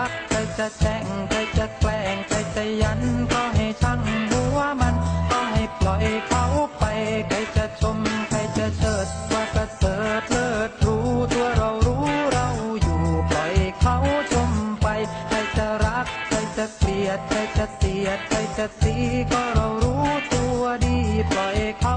ักใครจะแจ้งใครจะแกล้งใครจะยันก็ให้ช่างหัวมันก็ให้ปล่อยเขาไปใครจะชมใครจะเชิดว่ากระเสริฐเลิศรู้ตัวเรารู้เราอยู่ปล่อยเขาชมไปใครจะรักใครจะเกลียดใครจะเสียดใครจะตีก็เรารู้ตัวดีปล่อยเขา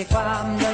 I'm the quando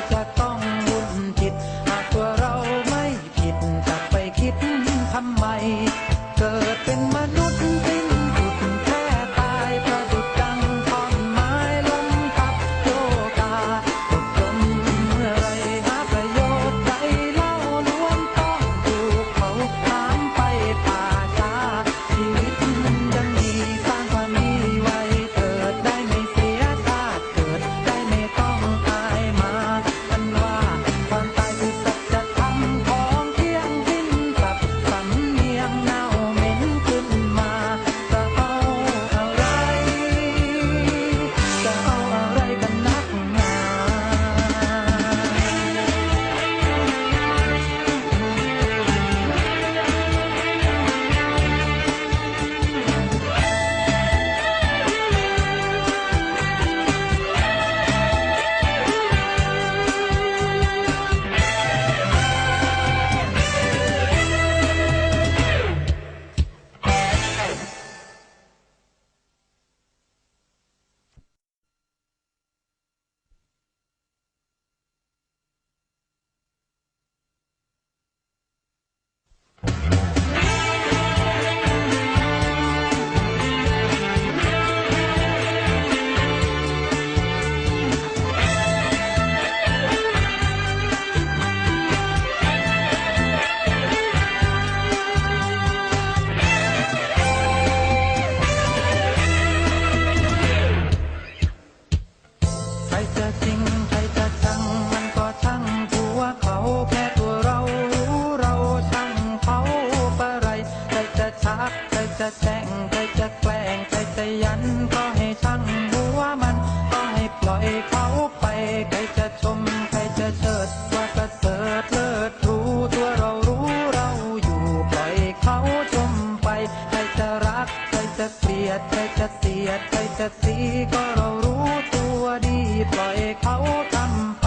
ะแจ้งใครจะแกล้งใครจะยันก็ให้ช่างหัวมันก็ให้ปล่อยเขาไปใครจะชมใครจะเชิดว่าปะเสิดเลิศรู้ตัวเรารู้เราอยู่ปล่อยเขาชมไปใครจะรักใครจะเกลียดใครจะเสียดใครจะสีก็เรารู้ตัวดีปล่อยเขาทำไป